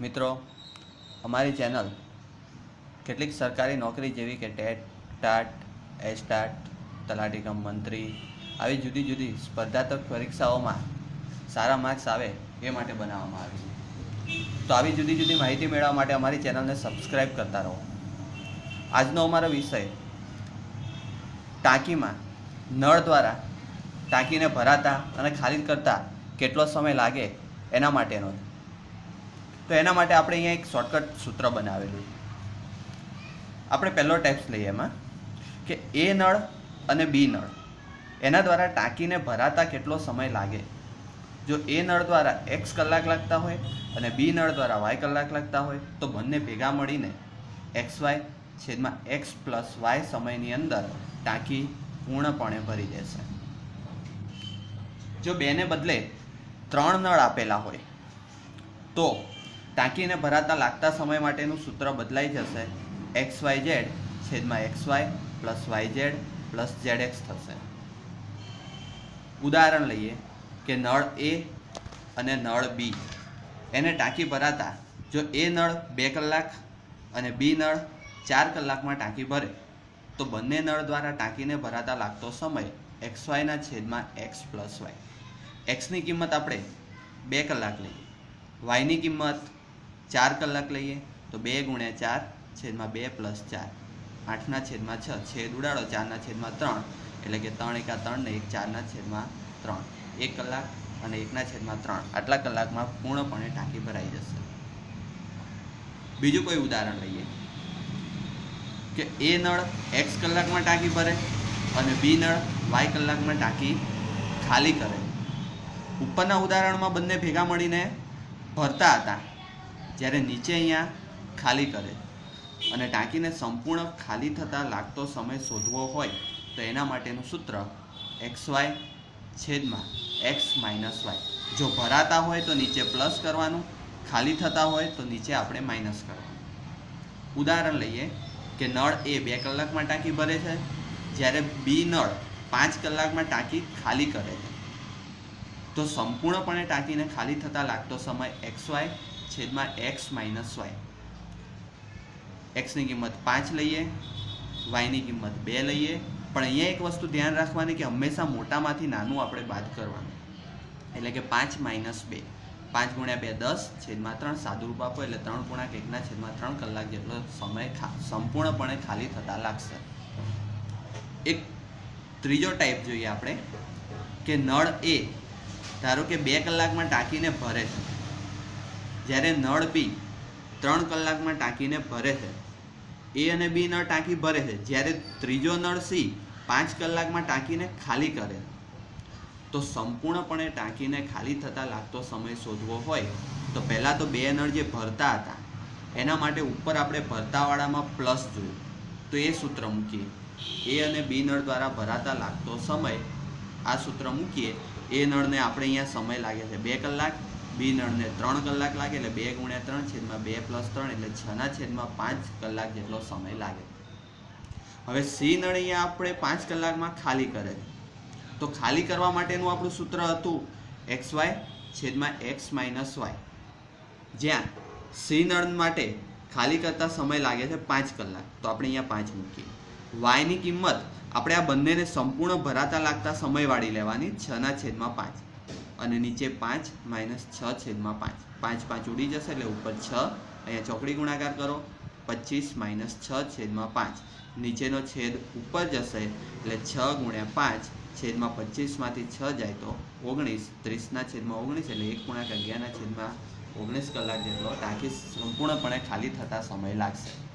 મિત્રો, અમારી ચેનલ કેટલીક સરકારી નોકરી જેવી કે ટેટ, ટાટ, એસ્ટાટ, તલાટી કમ મંત્રી, આવી જુદી જુદી સ્પર્ધાત્મક પરીક્ષાઓમાં સારા માર્ક્સ આવે એ માટે બનાવવામાં આવી છે તો આવી જુદી જુદી માહિતી મેળવવા માટે અમારી ચેનલને સબસ્ક્રાઈબ કરતા રહો આજનો અમારો વિષય, ટાંકીમાં નળ દ્વારા ટાંકીને ભરાતા અને ખાલી કરતા કેટલો સમય લાગે એના માટેનો છે. તો એના માટે આપણે અહીંયા એક શોર્ટકટ સૂત્ર બનાવેલું આપણે પહેલો ટેપ્સ લઈએ એમાં કે એ નળ અને બી નળ એના દ્વારા ટાંકીને ભરાતા કેટલો સમય લાગે? જો એ નળ દ્વારા એક્સ કલાક લાગતા હોય અને બી નળ દ્વારા વાય કલાક લાગતા હોય, તો બંને ભેગા મળીને એક્સ વાય છેદમાં એક્સ પ્લસ વાય સમયની અંદર ટાંકી પૂર્ણપણે ભરી દેશે. જો બેને બદલે ત્રણ નળ આપેલા હોય, તો ટાંકીને ભરાતા લાગતા સમય માટેનું સૂત્ર બદલાઈ જશે. એક્સ વાય ઝેડ છેદમાં X Y plus Y Z plus Z X થશે. ઉદાહરણ લઈએ કે નળ એ અને નળ બી. એને ટાંકી ભરાતા જો એ નળ બે કલાક અને બી નળ ચાર કલાકમાં ટાંકી ભરે, તો બંને નળ દ્વારા ટાંકીને ભરાતા લાગતો સમય એક્સ વાયના છેદમાં એક્સ પ્લસ વાય. એક્સની કિંમત આપણે બે કલાક લઈએ. વાયની કિંમત ચાર કલાક લઈએ, તો બે ગુણ્યા ચાર છેદમાં બે પ્લસ ચાર. આઠના છેદમાં છ, છેદ ઉડાડો, ચારના છેદમાં ત્રણ, એટલે કે ત્રણ એકા ત્રણ ને એક, ચારના છેદમાં ત્રણ. એક કલાક અને એકના છેદમાં ત્રણ. આટલા કલાકમાં પૂર્ણપણે ટાંકી ભરાઈ જશે. બીજું કોઈ ઉદાહરણ લઈએ કે એ નળ એક્સ કલાકમાં ટાંકી ભરે અને બી નળ વાય કલાકમાં ટાંકી ખાલી કરે. ઉપરના ઉદાહરણમાં બંને ભેગા મળીને ભરતા હતા. જ્યારે નીચે અહીંયા ખાલી કરે અને ટાંકીને સંપૂર્ણ ખાલી થતાં લાગતો સમય શોધવો હોય, તો એના માટેનું સૂત્ર એક્સ વાય છેદમાં એક્સ માઇનસ વાય. જો ભરાતા હોય તો નીચે પ્લસ કરવાનું, ખાલી થતા હોય તો નીચે આપણે માઇનસ કરવાનું. ઉદાહરણ લઈએ કે નળ એ બે કલાકમાં ટાંકી ભરે છે, જ્યારે બી નળ પાંચ કલાકમાં ટાંકી ખાલી કરે છે. તો સંપૂર્ણપણે ટાંકીને ખાલી થતાં લાગતો સમય એક્સ વાય છેદમાં એક્સ માઇનસ વાય. એક્સની કિંમત પાંચ લઈએ, વાયની કિંમત બે લઈએ. પણ અહીંયા એક વસ્તુ ધ્યાન રાખવાની કે હંમેશા મોટામાંથી નાનું આપણે બાદ કરવાનું. એટલે કે પાંચ માઇનસ બે. પાંચ ગુણ્યા બે દસ, છેદમાં ત્રણ સાદુરૂપ આપો, એટલે ત્રણ પૂર્ણાંક એકના છેદમાં ત્રણ કલાક જેટલો સમય સંપૂર્ણપણે ખાલી થતા લાગશે. એક ત્રીજો ટાઈપ જોઈએ આપણે, કે નળ એ, ધારો કે બે કલાકમાં ટાંકીને ભરે છે. જ્યારે નળ બી ત્રણ કલાકમાં ટાંકીને ભરે છે. એ અને બી નળ ટાંકી ભરે છે. જ્યારે ત્રીજો નળ સી, પાંચ કલાકમાં ટાંકીને ખાલી કરે. તો સંપૂર્ણપણે ટાંકીને ખાલી થતાં લાગતો સમય શોધવો હોય, તો પહેલાં તો બે નળ જે ભરતા હતા, એના માટે ઉપર આપણે ભરતાવાળામાં પ્લસ જોયું. તો એ સૂત્ર મૂકીએ. એ અને બી નળ દ્વારા ભરાતા લાગતો સમય, આ સૂત્ર મૂકીએ. એ નળને આપણે અહીંયા સમય લાગે છે. બે કલાક બી નળને ત્રણ કલાક લાગે એટલે બે ગુણ્યા ત્રણ છેદમાં બે પ્લસ ત્રણ એટલે છના છેદમાં પાંચ કલાક જેટલો સમય લાગે. હવે સી નળ અહીંયા આપણે પાંચ કલાકમાં ખાલી કરે. તો ખાલી કરવા માટેનું આપણું સૂત્ર હતું એક્સ વાય છેદમાં એક્સ માઇનસ વાય. જ્યાં સી નળ માટે ખાલી કરતા સમય લાગે છે પાંચ કલાક. તો આપણે અહીંયા પાંચ મૂકીએ. વાયની કિંમત આપણે આ બંનેને સંપૂર્ણ ભરાતા લાગતા સમયવાળી લેવાની છના છેદમાં પાંચ. અને નીચે પાંચ, માઇનસ છ છેદમાં પાંચ. પાંચ પાંચ ઉડી જશે એટલે ઉપર છ. અહીંયા ચોકડી ગુણાકાર કરો. પચીસ માઇનસ છ છેદમાં પાંચ. નીચેનો છેદ ઉપર જશે એટલે છ ગુણ્યા પાંચ છેદમાં પચીસમાંથી છ જાય તો ઓગણીસ. ત્રીસના છેદમાં ઓગણીસ એટલે એક ગુણાક અગિયારના છેદમાં ઓગણીસ કલાક જેટલો. ટાંકી સંપૂર્ણપણે ખાલી થતા સમય લાગશે.